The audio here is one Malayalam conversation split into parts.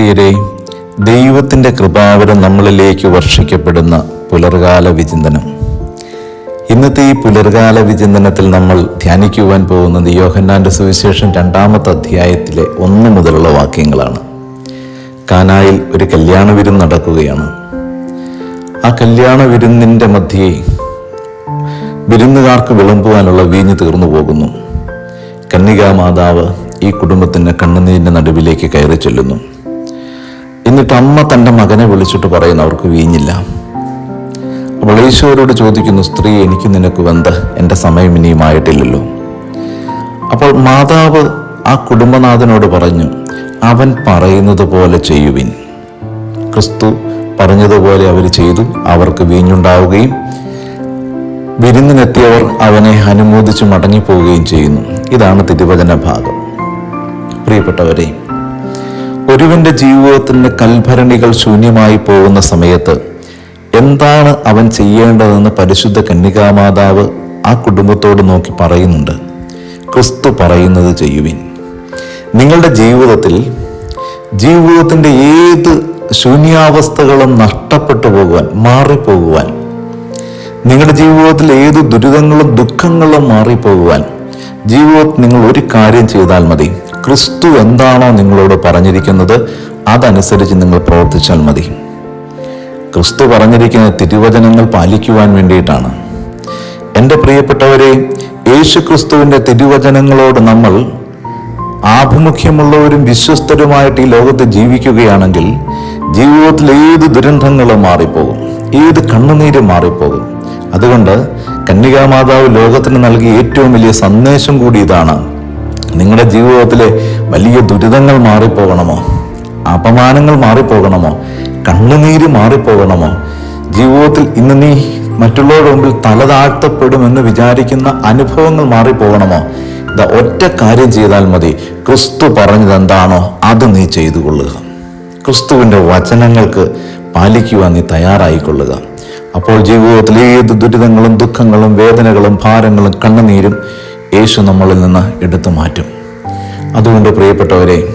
പ്രിയരെ ദൈവത്തിന്റെ കൃപാവരം നമ്മളിലേക്ക് വർഷിക്കപ്പെടുന്ന പുലർകാല വിചിന്തനം. ഇന്നത്തെ ഈ പുലർകാല വിചിന്തനത്തിൽ നമ്മൾ ധ്യാനിക്കുവാൻ പോകുന്നത് യോഹന്നാന്റെ സുവിശേഷം രണ്ടാമത്തെ അധ്യായത്തിലെ ഒന്ന് മുതലുള്ള വാക്യങ്ങളാണ്. കാനായിൽ ഒരു കല്യാണ വിരുന്ന് നടക്കുകയാണ്. ആ കല്യാണ വിരുന്നിന്റെ മധ്യേ വിരുന്നുകാർക്ക് വിളമ്പുവാനുള്ള വീഞ്ഞ് തീർന്നു പോകുന്നു. കന്നികാ മാതാവ് ഈ കുടുംബത്തിന്റെ കണ്ണുനീരിന്റെ നടുവിലേക്ക് കയറി ചെല്ലുന്നു എന്നിട്ട് അമ്മ തന്റെ മകനെ വിളിച്ചിട്ട് പറയുന്നു അവർക്ക് വീഞ്ഞില്ല. അപ്പോൾ ഈശോരോട് ചോദിക്കുന്നു സ്ത്രീ എനിക്ക് നിനക്ക് വെന്ത് എന്റെ സമയം ഇനിയുമായിട്ടില്ലല്ലോ അപ്പോൾ മാതാവ് ആ കുടുംബനാഥനോട് പറഞ്ഞു അവൻ പറയുന്നത് പോലെ ചെയ്യുവിൻ. ക്രിസ്തു പറഞ്ഞതുപോലെ അവർ ചെയ്തു അവർക്ക് വീഞ്ഞുണ്ടാവുകയും വിരുന്നിനെത്തിയവർ അവനെ അനുമോദിച്ച് മടങ്ങിപ്പോവുകയും ചെയ്യുന്നു. ഇതാണ് തിരുവചന ഭാഗം. പ്രിയപ്പെട്ടവരെ ഒരുവന്റെ ജീവിതത്തിന്റെ കൽഭരണികൾ ശൂന്യമായി പോകുന്ന സമയത്ത് എന്താണ് അവൻ ചെയ്യേണ്ടതെന്ന് പരിശുദ്ധ കന്യകാമാതാവ് ആ കുടുംബത്തോട് നോക്കി പറയുന്നുണ്ട്. ക്രിസ്തു പറയുന്നത് ചെയ്യുവിൻ. നിങ്ങളുടെ ജീവിതത്തിൽ ജീവിതത്തിന്റെ ഏത് ശൂന്യാവസ്ഥകളും നഷ്ടപ്പെട്ടു പോകുവാൻ മാറിപ്പോകുവാൻ നിങ്ങളുടെ ജീവിതത്തിൽ ഏത് ദുരിതങ്ങളും ദുഃഖങ്ങളും മാറിപ്പോകുവാൻ ജീവിതത്തിൽ നിങ്ങൾ ഒരു കാര്യം ചെയ്താൽ മതി. ക്രിസ്തു എന്താണോ നിങ്ങളോട് പറഞ്ഞിരിക്കുന്നത് അതനുസരിച്ച് നിങ്ങൾ പ്രവർത്തിച്ചാൽ മതി. ക്രിസ്തു പറഞ്ഞിരിക്കുന്ന തിരുവചനങ്ങൾ പാലിക്കുവാൻ വേണ്ടിയിട്ടാണ്. എന്റെ പ്രിയപ്പെട്ടവരെ യേശു ക്രിസ്തുവിന്റെ തിരുവചനങ്ങളോട് നമ്മൾ ആഭിമുഖ്യമുള്ളവരും വിശ്വസ്തരുമായിട്ട് ഈ ലോകത്ത് ജീവിക്കുകയാണെങ്കിൽ ജീവിതത്തിൽ ഏത് ദുരന്തങ്ങളും മാറിപ്പോകും ഏത് കണ്ണുനീരും മാറിപ്പോകും. അതുകൊണ്ട് കന്യകാമാതാവ് ലോകത്തിന് നൽകിയ ഏറ്റവും വലിയ സന്ദേശം കൂടി ഇതാണ്. നിങ്ങളുടെ ജീവിതത്തിലെ വലിയ ദുരിതങ്ങൾ മാറിപ്പോകണമോ? അപമാനങ്ങൾ മാറിപ്പോകണമോ? കണ്ണുനീര് മാറിപ്പോകണമോ? ജീവിതത്തിൽ ഇന്ന് നീ മറ്റുള്ളവരുടെ മുമ്പിൽ തല താഴ്ത്തപ്പെടുമെന്ന് വിചാരിക്കുന്ന അനുഭവങ്ങൾ മാറിപ്പോകണമോ? ഇതാ ഒറ്റ കാര്യം ചെയ്താൽ മതി. ക്രിസ്തു പറഞ്ഞത് എന്താണോ അത് നീ ചെയ്തു കൊള്ളുക ക്രിസ്തുവിന്റെ വചനങ്ങൾക്ക് പാലിക്കുവാൻ നീ തയ്യാറായിക്കൊള്ളുക. അപ്പോൾ ജീവിതത്തിൽ ഏത് ദുരിതങ്ങളും ദുഃഖങ്ങളും വേദനകളും ഭാരങ്ങളും കണ്ണുനീരും യേശു നമ്മളിൽ നിന്ന് എടുത്തു മാറ്റും. അതുകൊണ്ട് പ്രിയപ്പെട്ടവരെ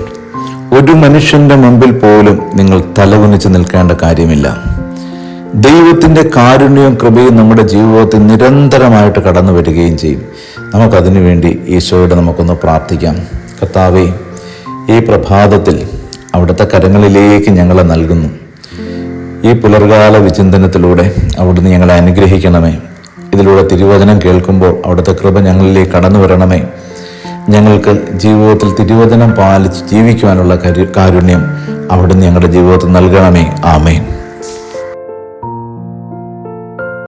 ഒരു മനുഷ്യന്റെ മുമ്പിൽ പോലും നിങ്ങൾ തലകുനിച്ച് നിൽക്കേണ്ട കാര്യമില്ല. ദൈവത്തിന്റെ കാരുണ്യവും കൃപയും നമ്മുടെ ജീവിതത്തിൽ നിരന്തരമായിട്ട് കടന്നു വരികയും ചെയ്യും. നമുക്കതിനു വേണ്ടി ഈശോയോട് നമുക്കൊന്ന് പ്രാർത്ഥിക്കാം. കർത്താവെ ഈ പ്രഭാതത്തിൽ അവിടുത്തെ കരങ്ങളിലേക്ക് ഞങ്ങളെ നൽകുന്നു. ഈ പുലർകാല വിചിന്തനത്തിലൂടെ അവിടുന്ന് ഞങ്ങളെ അനുഗ്രഹിക്കണമേ. ഇതിലൂടെ തിരുവചനം കേൾക്കുമ്പോൾ അവിടുത്തെ കൃപ ഞങ്ങളിലേക്ക് കടന്നു വരണമേ. ഞങ്ങൾക്ക് ജീവിതത്തിൽ തിരുവചനം പാലിച്ച് ജീവിക്കുവാനുള്ള കരു കാരുണ്യം അവിടുന്ന് ഞങ്ങളുടെ ജീവിതത്തിൽ നൽകണമേ. ആമേൻ.